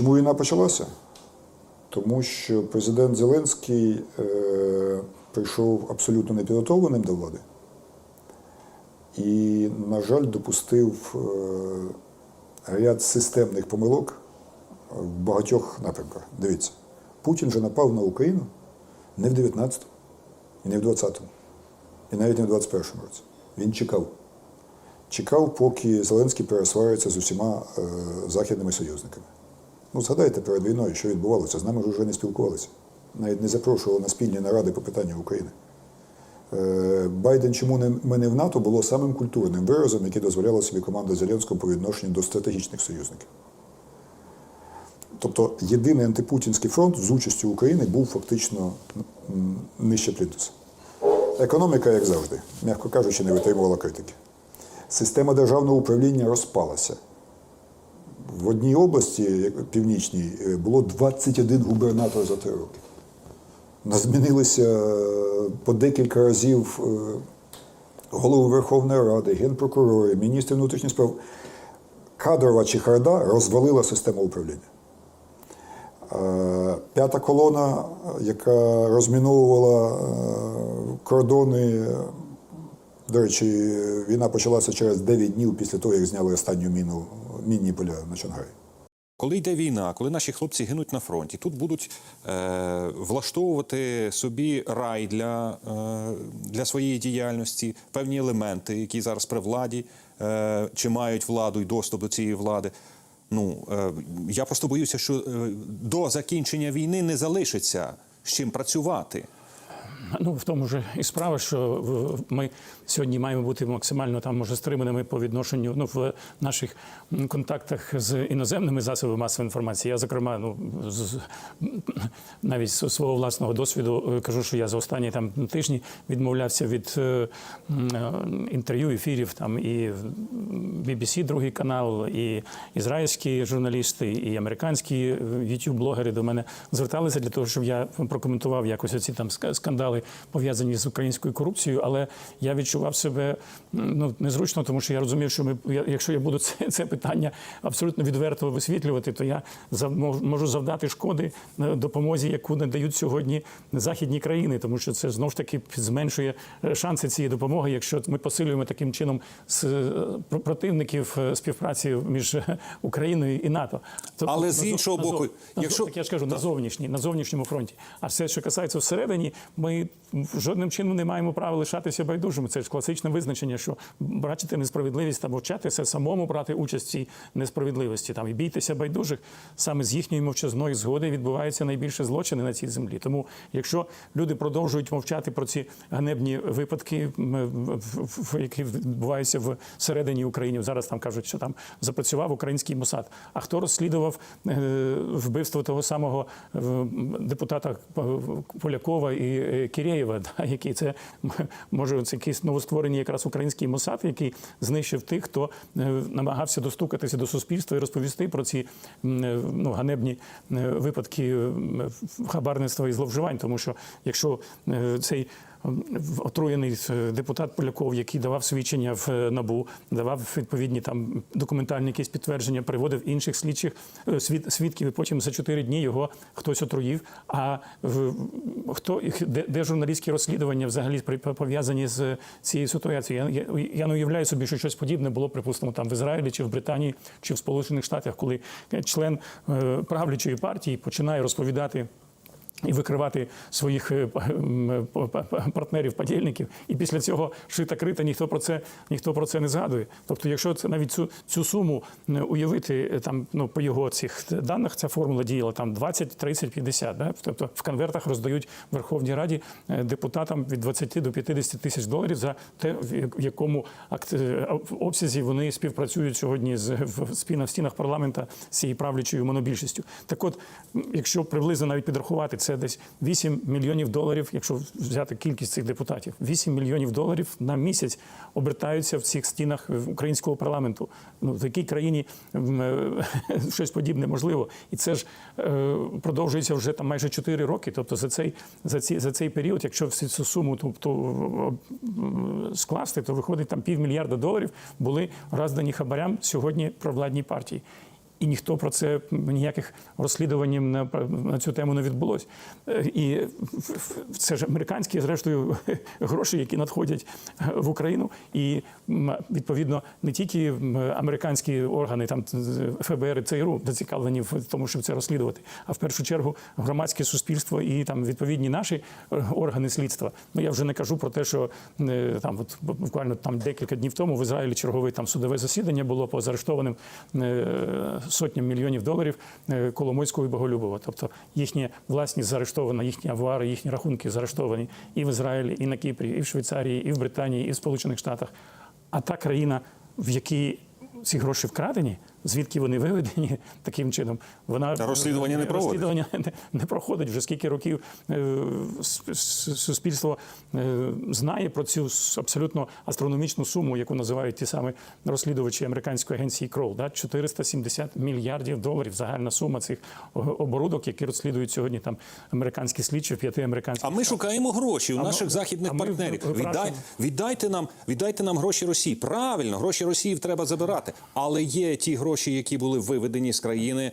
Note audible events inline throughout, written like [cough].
Чому війна почалася? Тому що президент Зеленський е, прийшов абсолютно непідготовленим до влади і, на жаль, допустив е, ряд системних помилок в багатьох напрямках. Дивіться, Путін же напав на Україну не в 19-му, і не в 20-му, і навіть не в 21-му році. Він чекав. Чекав, поки Зеленський пересвариться з усіма е, західними союзниками. Ну, згадайте перед війною, що відбувалося. З нами ж вже не спілкувалися. Навіть не запрошували на спільні наради по питанню України. Е, Байден, чому ми не в НАТО, було самим культурним виразом, який дозволяла собі команда Зеленського по відношенню до стратегічних союзників. Тобто єдиний антипутінський фронт з участю України був фактично нижче плінтуса. Економіка, як завжди, м'яко кажучи, не витримувала критики. Система державного управління розпалася. В одній області, як північній, е, було 21 губернатор за три роки. Змінилися е, по декілька разів е, голови Верховної Ради, генпрокурори, міністри внутрішніх справ. Кадрова чехарда розвалила систему управління. Е, П'ята колона, яка розміновувала е, кордони. До речі, війна почалася через 9 днів після того, як зняли останню міну мінні поля на Чонгарі. Коли йде війна, коли наші хлопці гинуть на фронті, тут будуть е, влаштовувати собі рай для, е, для своєї діяльності, певні елементи, які зараз при владі е, чи мають владу і доступ до цієї влади. Ну е, я просто боюся, що е, до закінчення війни не залишиться з чим працювати. Ну, в тому ж і справа, що ми сьогодні маємо бути максимально там може стриманими по відношенню ну, в наших контактах з іноземними засобами масової інформації. Я, зокрема, ну з, навіть з свого власного досвіду е, кажу, що я за останні там тижні відмовлявся від е, е, інтерв'ю, ефірів там і BBC, другий канал, і ізраїльські журналісти, і американські youtube блогери до мене зверталися для того, щоб я прокоментував якось оці там ска- скандали пов'язані з українською корупцією. Але я відчував себе ну незручно, тому що я розумів, що ми я- якщо я буду [laughs] це, це питання абсолютно відверто висвітлювати, то я можу завдати шкоди е, допомозі, яку надають сьогодні західні країни, тому що це знов ж таки зменшує е, шанси цієї допомоги, якщо ми посилюємо таким чином з е, противників співпраці між Україною і НАТО. Тобто Але з на зо- іншого на боку, на якщо- так я ж кажу на зовнішній, на зовнішньому фронті. А все, що касається всередині, ми жодним чином не маємо права лишатися байдужими. Це ж класичне визначення, що бачити несправедливість та мовчатися, самому брати участь в цій несправедливості. Там і бійтеся байдужих. Саме з їхньої мовчазної згоди відбуваються найбільше злочини на цій землі. Тому, якщо люди продовжують мовчати про ці ганебні випадки, в- в- в- які відбуваються всередині України, зараз там кажуть, що там запрацював український Мосад. А хто розслідував е, вбивство того самого е, депутата Полякова і е, Кірєєва, [laughs] да, який це може це якийсь новостворений якраз український Мосад, який знищив тих, хто е, намагався достукатися до суспільства і розповісти про ці е, ну, ганебні е, випадки хабарництва і зловживань. Тому що якщо цей отруєний е, депутат Поляков, який давав свідчення в е, набу, давав відповідні там документальні якісь підтвердження, приводив інших слідчих е, свід- свідків, і потім за чотири дні його хтось отруїв. А хто де, де журналістські розслідування взагалі пов'язані з цією ситуацією? Я, я, я не уявляю собі, що щось подібне було, припустимо, там в Ізраїлі чи в Британії чи в Сполучених Штатах, коли член правлячої партії починає розповідати. І викривати своїх е, партнерів, подільників, і після цього шита крита, ніхто про це ніхто про це не згадує. Тобто, якщо це навіть цю цю суму е, уявити е, там, ну по його цих даних, ця формула діяла там 20, 30, 50. Да? Тобто в конвертах роздають Верховній Раді депутатам від 20 до 50 тисяч доларів за те, в якому обсязі вони співпрацюють сьогодні з в стінах парламента з цією правлячою монобільшістю. Так, от, якщо приблизно навіть підрахувати, це десь 8 мільйонів доларів, якщо взяти кількість цих депутатів, 8 мільйонів доларів на місяць обертаються в цих стінах українського парламенту. Ну в якій країні е, [laughs] щось подібне можливо, і це ж е, продовжується вже там майже 4 роки. Тобто за цей за ці за цей період, якщо всю цю суму тобто скласти, то виходить там півмільярда доларів були роздані хабарям сьогодні провладній партії. І ніхто про це ніяких розслідувань на, на цю тему не відбулось. Е, І це ж американські, зрештою, [laughs] гроші, які надходять в Україну. І відповідно не тільки американські органи, там ФБР і ЦРУ зацікавлені в тому, щоб це розслідувати, а в першу чергу громадське суспільство і там відповідні наші е, органи слідства. Ну я вже не кажу про те, що е, там от буквально там декілька днів тому в Ізраїлі чергове там судове засідання було по заарештованим е, сотням мільйонів доларів е, Коломойського і Боголюбова. Тобто їхні власність заарештована, їхні авуари, їхні рахунки заарештовані і в Ізраїлі, і на Кіпрі, і в Швейцарії, і в Британії, і в Сполучених Штатах. А та країна, в якій ці гроші вкрадені, звідки вони виведені [laughs] таким чином, вона розслідування не проводить. розслідування [laughs] не, не проходить вже скільки років. е, Суспільство е, знає про цю абсолютно астрономічну суму, яку називають ті самі розслідувачі американської агенції Крол. Да? 470 мільярдів доларів загальна сума цих оборудок, які розслідують сьогодні там американські слідчі в п'яти американських. А ми шукаємо гроші у А ми- наших західних ми партнерів. випрашуємо. Віддай, віддайте нам, віддайте нам гроші Росії. Правильно, гроші Росії треба забирати. Але є ті гроші, які були виведені з країни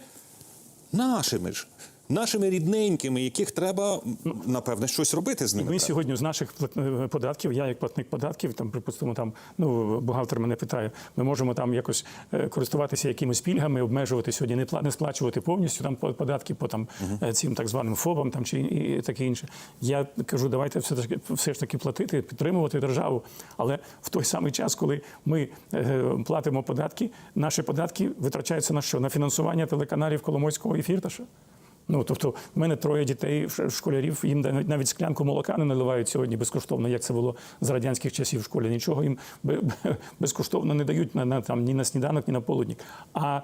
нашими ж. Нашими рідненькими, яких треба напевне щось робити з ними. Ми треба. сьогодні з наших е, податків, я як платник податків, там припустимо, там ну бухгалтер мене питає, ми можемо там якось е, користуватися якимись пільгами, обмежувати сьогодні, не не сплачувати повністю там по- податки по там е, цим так званим ФОБам там чи і таке інше. Я кажу, давайте все таки все ж таки платити, підтримувати державу. Але в той самий час, коли ми платимо податки, наші податки витрачаються на що? На фінансування телеканалів Коломойського і Фірташа. Ну тобто, в мене троє дітей, школярів, їм навіть склянку молока не наливають сьогодні безкоштовно, як це було з радянських часів в школі. Нічого їм бе- бе- безкоштовно не дають на, на там ні на сніданок, ні на полудник. А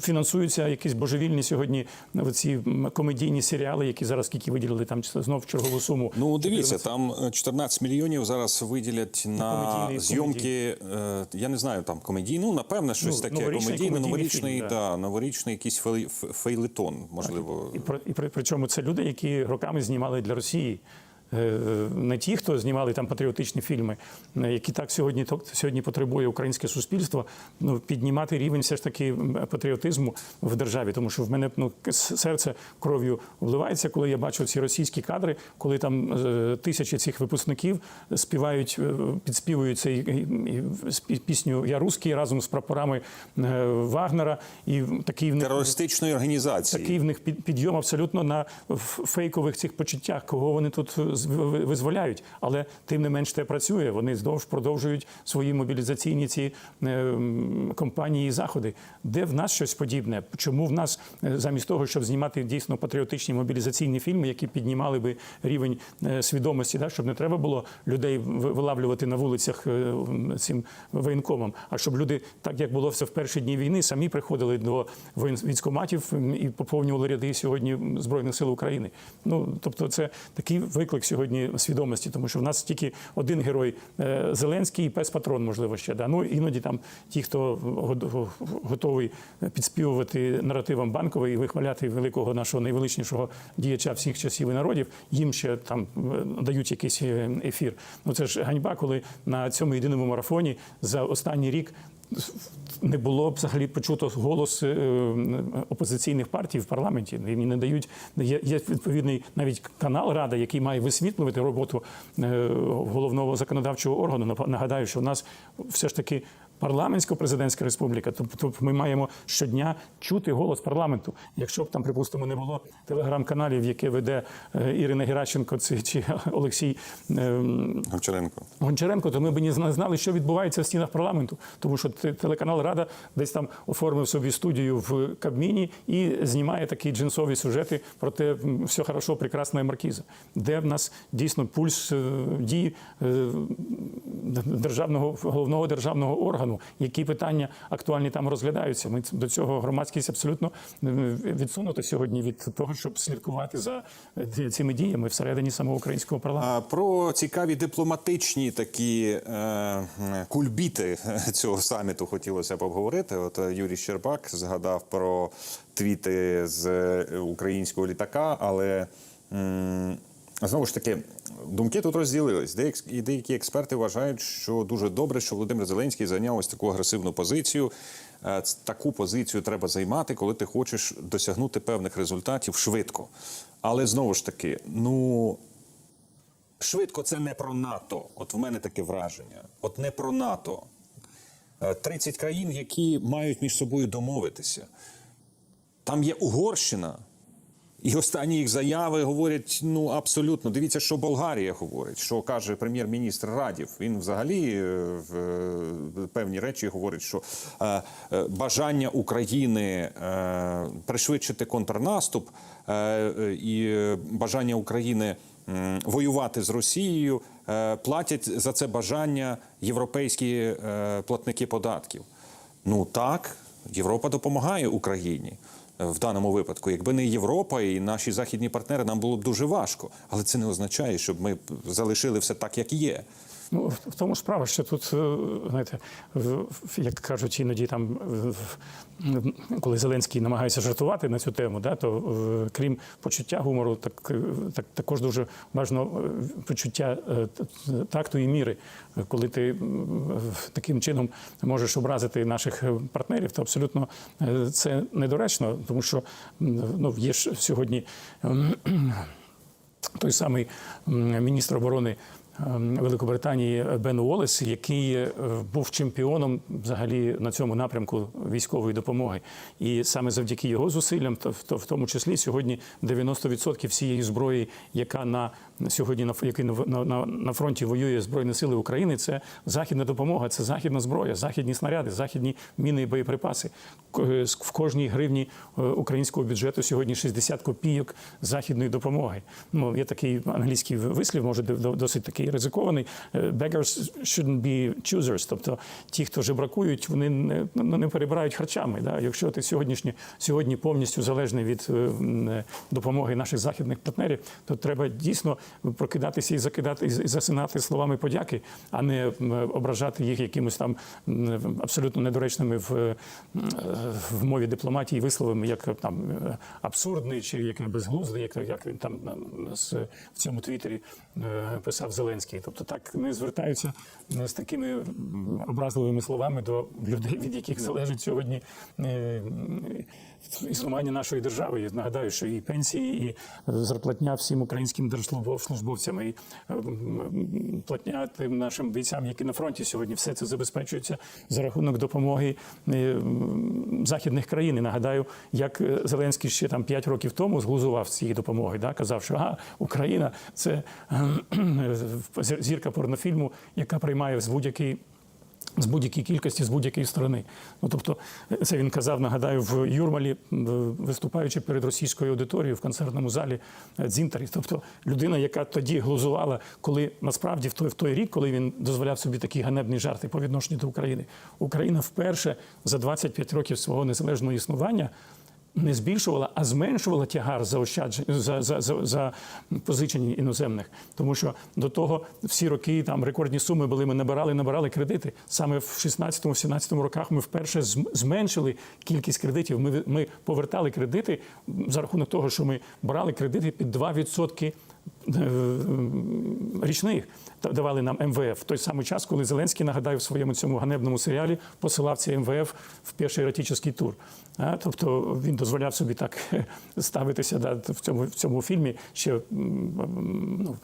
фінансуються якісь божевільні сьогодні ці комедійні серіали, які зараз скільки виділили там знов чергову суму. Ну, дивіться, там е, 14 мільйонів зараз виділять на комедійний- зйомки. е, Я не знаю, там комедійні, ну напевне, щось Ну, таке. новорічний Комедійний, комедійний новорічний, фільм, да, новорічний якийсь фей- фейлетон, можливо. І, при, і при, причому це люди, які роками знімали для Росії. Е, Не ті, хто знімали там патріотичні фільми, е, які так сьогодні то- сьогодні потребує українське суспільство, ну піднімати рівень все ж таки патріотизму в державі, тому що в мене ну серце кров'ю вливається, коли я бачу ці російські кадри, коли там е, тисячі цих випускників співають, підспівують цей пісню Я русський разом з прапорами Вагнера, і такий в них Терористичної організації. такий в них підйом абсолютно на фейкових цих почуттях, кого вони тут визволяють. Але тим не менш те працює. Вони здовж продовжують свої мобілізаційні ці е, компанії і заходи. Де в нас щось подібне? Чому в нас е, замість того, щоб знімати дійсно патріотичні мобілізаційні фільми, які піднімали би рівень е, свідомості, да, щоб не треба було людей вилавлювати на вулицях цим воєнкомом, а щоб люди, так як було все в перші дні війни, самі приходили до військкоматів і поповнювали ряди сьогодні Збройних сил України. Ну тобто, це такий виклик сьогодні свідомості, тому що в нас тільки один герой е, Зеленський і пес патрон, можливо, ще да. Ну іноді там ті, хто готовий підспівувати наративам банкової і вихваляти великого нашого найвеличнішого діяча всіх часів і народів, їм ще там е, дають якийсь е, ефір. Ну це ж ганьба, коли на цьому єдиному марафоні за останній рік. Не було б взагалі почуто голос е, опозиційних партій в парламенті. Їм не дають є, відповідний навіть канал Рада, який має висвітлювати роботу е, головного законодавчого органу. Нагадаю, що в нас все ж таки парламентсько-президентська республіка. Тобто ми маємо щодня чути голос парламенту. Якщо б там, припустимо, не було телеграм-каналів, яке веде е, Ірина Геращенко чи, Олексій. е, Гончаренко. Гончаренко, то ми б не знали, що відбувається в стінах парламенту, тому що телеканал Рада десь там оформив собі студію в Кабміні і знімає такі джинсові сюжети про те, все хорошо, прекрасна маркіза, де в нас дійсно пульс е, дій е, державного головного державного органу, які питання актуальні там розглядаються. Ми до цього громадськість абсолютно е, відсунута сьогодні від того, щоб слідкувати за е, цими діями всередині самого українського парламенту. Про цікаві дипломатичні такі е, кульбіти цього саміту хотілося б обговорити. От е, Юрій Щербак згадав про твіти з е, українського літака, але знову ж таки. Думки тут розділились. Деякі, деякі експерти вважають, що дуже добре, що Володимир Зеленський зайняв ось таку агресивну позицію. е, таку позицію треба займати, коли ти хочеш досягнути певних результатів швидко. Але знову ж таки, ну швидко це не про НАТО. От в мене таке враження. От не про НАТО. Е, 30 країн, які мають між собою домовитися. Там є Угорщина. І останні їх заяви говорять ну абсолютно. Дивіться, що Болгарія говорить, що каже прем'єр-міністр Радів. Він взагалі е, в е, певні речі говорить, що е, бажання України пришвидшити контрнаступ і бажання України воювати з Росією платять за це бажання європейські платники податків. Ну так, Європа допомагає Україні в даному випадку. Якби не Європа і наші західні партнери, нам було б дуже важко. Але це не означає, щоб ми залишили все так, як є. Ну, в- тому справа, що тут, е, знаєте, як кажуть іноді там, коли Зеленський намагається жартувати на цю тему, да, то е, крім почуття гумору, так, е, так також дуже е, почуття такту і міри. Коли ти таким чином можеш образити наших партнерів, то абсолютно це недоречно, тому що ну, є ж сьогодні. ем, той самий міністр оборони Великобританії Бен Уоллес, який е, був чемпіоном взагалі на цьому напрямку військової допомоги. І саме завдяки його зусиллям, то- в тому числі сьогодні 90% всієї зброї, яка на сьогодні на який на, на, на- фронті воює Збройні сили України, це західна допомога, це західна зброя, західні снаряди, західні міни і боєприпаси. Е, В кожній гривні е, українського бюджету сьогодні 60 копійок західної допомоги. Ну є такий англійський вислів, може до- до- досить такий ризикований. е, Beggars shouldn't be choosers. Тобто ті, хто жебракують, вони не, ну, не перебирають харчами. Да? Якщо ти сьогоднішні сьогодні повністю залежний від допомоги наших західних партнерів, то треба дійсно прокидатися і закидати і засинати словами подяки, а не ображати їх якимось там абсолютно недоречними в, е, в мові дипломатії висловами, як там е, абсурдний чи як безглуздий, як, як він там в цьому твіттері е, писав Зеленський. Тобто так не звертаються е, з такими образливими словами до людей, від яких залежить сьогодні е, існування нашої держави. Я нагадаю, що і пенсії, і зарплатня всім українським держслужбовцям, і е, платня тим нашим бійцям, які на фронті сьогодні, все це забезпечується за рахунок допомоги е, західних країн. І нагадаю, як е, Зеленський ще там 5 років тому зглузував цієї допомоги, да? казав, що ага, Україна це [clears throat] е, зірка порнофільму, яка приймає з будь-який з будь-якої кількості, з будь-якої сторони. Ну тобто, це він казав, нагадаю, в Юрмалі, виступаючи перед російською аудиторією в концертному залі е, Дзінтарі. Тобто людина, яка тоді глузувала, коли насправді в той, в той рік, коли він дозволяв собі такі ганебні жарти по відношенню до України, Україна вперше за 25 років свого незалежного існування. Не збільшувала, а зменшувала тягар заощаджень за, за, за, за позичень іноземних, тому що до того всі роки там рекордні суми були. Ми набирали, набирали кредити. Саме в 16-17 роках ми вперше зменшили кількість кредитів. Ми, ми повертали кредити за рахунок того, що ми брали кредити під 2% е, річних давали нам МВФ в той самий час, коли Зеленський нагадаю в своєму цьому ганебному серіалі посилав цей МВФ в перший еротичний тур. А, тобто він дозволяв собі так [laughs] ставитися да, в цьому в цьому фільмі, ще ну,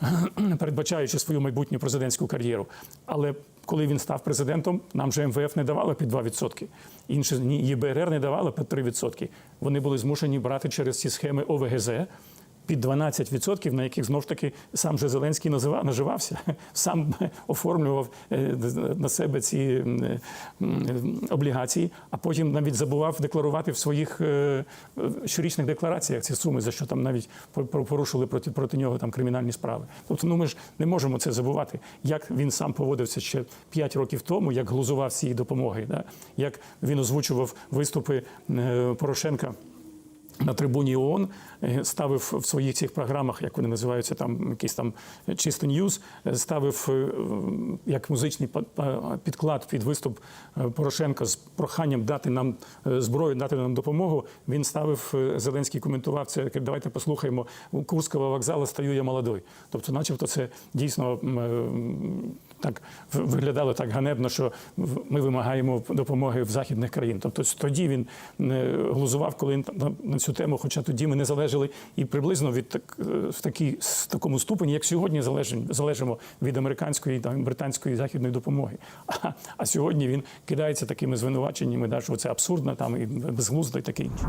[clears throat] передбачаючи свою майбутню президентську кар'єру. Але коли він став президентом, нам же МВФ не давало під 2%. Інше ні ЄБРР не давало під 3%. Вони були змушені брати через ці схеми ОВГЗ під 12%, на яких знов ж таки сам же Зеленський називав, наживався, [laughs] сам оформлював е, на себе ці м, облігації, а потім навіть забував декларувати в своїх е, щорічних деклараціях ці суми, за що там навіть по- по- порушили проти, проти нього там кримінальні справи. Тобто, ну ми ж не можемо це забувати, як він сам поводився ще 5 років тому, як глузував цієї допомоги, да? як він озвучував виступи е, Порошенка на трибуні ООН е, ставив в своїх цих програмах, як вони називаються, там якийсь там чисто ньюз, е, ставив е, як музичний підклад під виступ Порошенка з проханням дати нам зброю, дати нам допомогу. Він ставив Зеленський коментував це. Давайте послухаємо у Курського вокзалу стою я молодой. Тобто, начебто, це дійсно так виглядало так ганебно, що ми вимагаємо допомоги в західних країн. Тобто тоді він не глузував, коли на цю тему, хоча тоді ми не залежали і приблизно від так, е, в такій в такому ступені, як сьогодні залежимо, залежимо від американської та британської західної допомоги. А, а сьогодні він кидається такими звинуваченнями, да, що це абсурдно там і безглуздо і таке інше.